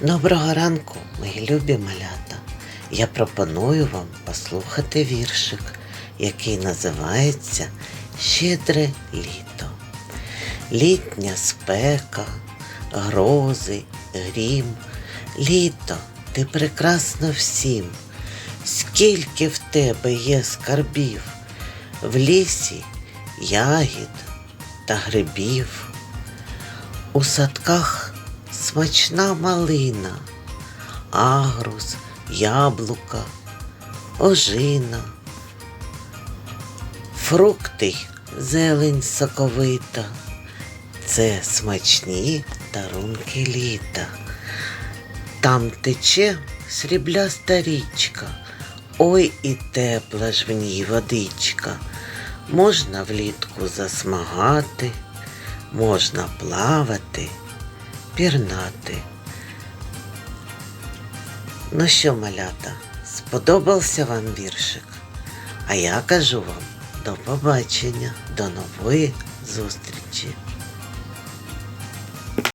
Доброго ранку, мої любі малята. Я пропоную вам послухати віршик, який називається Щедре літо. Літня спека, грози, грім. Літо, ти прекрасно всім. Скільки в тебе є скарбів, в лісі ягід та грибів. У садках смачна малина, агрус, яблука, ожина, фрукти, зелень соковита. Це смачні дарунки літа. Там тече срібляста річка, ой і тепла ж в ній водичка. Можна влітку засмагати, можна плавати, пірнати. Ну що, малята, сподобався вам віршик? А я кажу вам до побачення, до нової зустрічі.